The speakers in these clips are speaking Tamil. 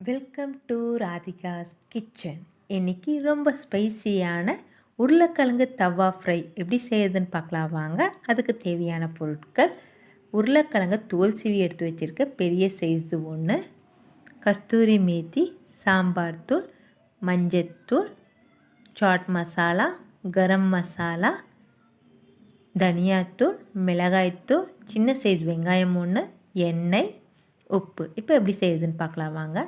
வெல்கம் டு ராதிகாஸ் கிச்சன் இன்னைக்கு ரொம்ப ஸ்பைசியான உருளைக்கிழங்கு தவா ஃப்ரை எப்படி செய்யறதுன்னு பார்க்கலாம் வாங்க. அதுக்கு தேவையான பொருட்கள். உருளைக்கிழங்கு தோல் சீவி எடுத்து வச்சுருக்க பெரிய சைஸ்து ஒன்று கஸ்தூரி மேத்தி சாம்பார் தூள் மஞ்சத்தூள் சாட் மசாலா கரம் மசாலா தனியாத்தூள் மிளகாய்த்தூள் சின்ன சைஸ் வெங்காயம் ஒன்று எண்ணெய் உப்பு. இப்போ எப்படி செய்யுதுன்னு பார்க்கலாம் வாங்க.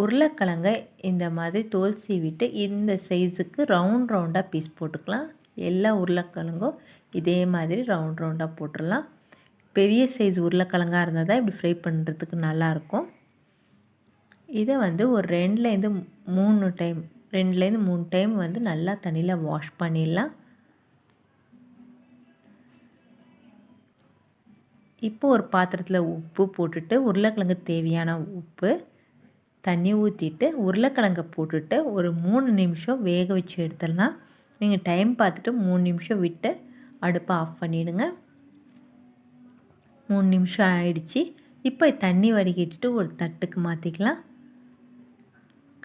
உருளைக்கிழங்கை இந்த மாதிரி தோல் சீவிட்டு இந்த சைஸுக்கு ரவுண்ட் ரவுண்டாக பீஸ் போட்டுக்கலாம். எல்லா உருளைக்கிழங்கும் இதே மாதிரி ரவுண்ட் ரவுண்டாக போட்டுடலாம். பெரிய சைஸ் உருளைக்கிழங்காக இருந்தால் தான் இப்படி ஃப்ரை பண்ணுறதுக்கு நல்லாயிருக்கும் இதை வந்து ஒரு ரெண்டுலேருந்து மூணு டைம் ரெண்டுலேருந்து மூணு டைம் வந்து நல்லா தண்ணியில் வாஷ் பண்ணிடலாம். இப்போ ஒரு பாத்திரத்தில் உப்பு போட்டுட்டு உருளைக்கிழங்கு தேவையான உப்பு தண்ணி ஊற்றிட்டு உருளைக்கிழங்கை போட்டுட்டு ஒரு மூணு நிமிஷம் வேக வச்சு எடுத்துடலாம். நீங்கள் டைம் பார்த்துட்டு மூணு நிமிஷம் விட்டு அடுப்பை ஆஃப் பண்ணிவிடுங்க மூணு நிமிஷம் ஆயிடுச்சு. இப்போ தண்ணி வடிகட்டிட்டு ஒரு தட்டுக்கு மாற்றிக்கலாம்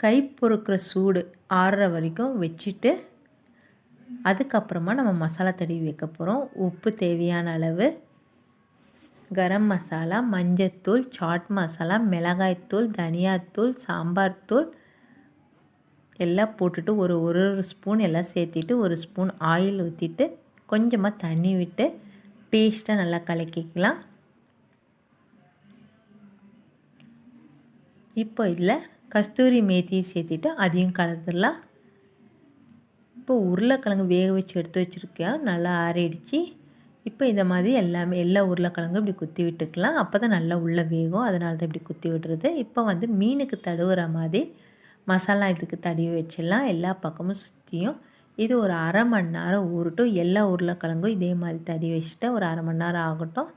கை பொறுக்கிற சூடு ஆறுற வரைக்கும் வச்சுட்டு அதுக்கப்புறமா நம்ம மசாலா தடவி வைக்க போகிறோம் உப்பு தேவையான அளவு. கரம் மசாலா மஞ்சத்தூள் சாட் மசாலா மிளகாய்த்தூள் தனியாத்தூள் சாம்பார் தூள் எல்லாம் போட்டுட்டு ஒரு ஒரு ஒரு ஸ்பூன் எல்லாம் சேர்த்திட்டு ஒரு ஸ்பூன் ஆயில் ஊற்றிட்டு கொஞ்சமாக தண்ணி விட்டு பேஸ்ட்டாக நல்லா கலக்கிக்கலாம். இப்போ இதில் கஸ்தூரி மேத்தி சேர்த்திட்டு அதையும் கலந்துடலாம். இப்போ உருளைக்கிழங்கு வேக வச்சு எடுத்து வச்சுருக்கேன். நல்லா ஆறிடுச்சு. இப்போ இந்த மாதிரி எல்லாமே எல்லா உருளைக்கிழங்கும் இப்படி குத்தி விட்டுக்கலாம். அப்போ தான் நல்லா உள்ளே வேகும். அதனால தான் இப்படி குத்தி விடுறது. இப்போ வந்து மீனுக்கு தடுவுற மாதிரி மசாலா இதுக்கு தடவி வச்சிடலாம். எல்லா பக்கமும் சுற்றியும் இது ஒரு அரை மணி நேரம் ஊறட்டும். எல்லா உருளைக்கிழங்கும் இதே மாதிரி தடி வச்சுட்டு ஒரு அரை மணி நேரம் ஆகட்டும்.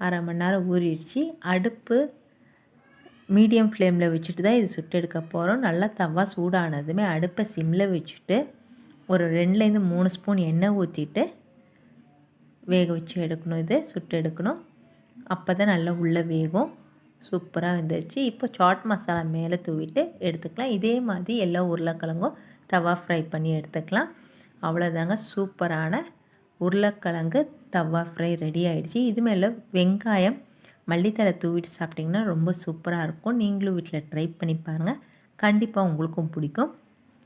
அரை மணி நேரம் ஊறிடுச்சு. அடுப்பு மீடியம் ஃப்ளேமில் வச்சுட்டு தான் இது சுட்டு எடுக்க போகிறோம் நல்லா தவா சூடானதுமே அடுப்பை சிம்மில் வச்சுட்டு ஒரு ரெண்டுலேருந்து மூணு ஸ்பூன் எண்ணெய் ஊற்றிட்டு வேக வச்சு எடுக்கணும் இது சுட்டு எடுக்கணும். அப்போ தான் நல்லா உள்ளே வேகும். சூப்பராக வந்துருச்சு. இப்போ சாட் மசாலா மேலே தூவிட்டு எடுத்துக்கலாம். இதே மாதிரி எல்லா உருளைக்கிழங்கும் தவா ஃப்ரை பண்ணி எடுத்துக்கலாம். அவ்வளோதாங்க சூப்பரான உருளைக்கிழங்கு தவா ஃப்ரை ரெடி ஆகிடுச்சு இது மேலே வெங்காயம் மல்லித்தலை தூவிட்டு சாப்பிட்டிங்கன்னா ரொம்ப சூப்பராக இருக்கும். நீங்களும் வீட்டில் ட்ரை பண்ணி பாருங்கள் கண்டிப்பாக உங்களுக்கும் பிடிக்கும்.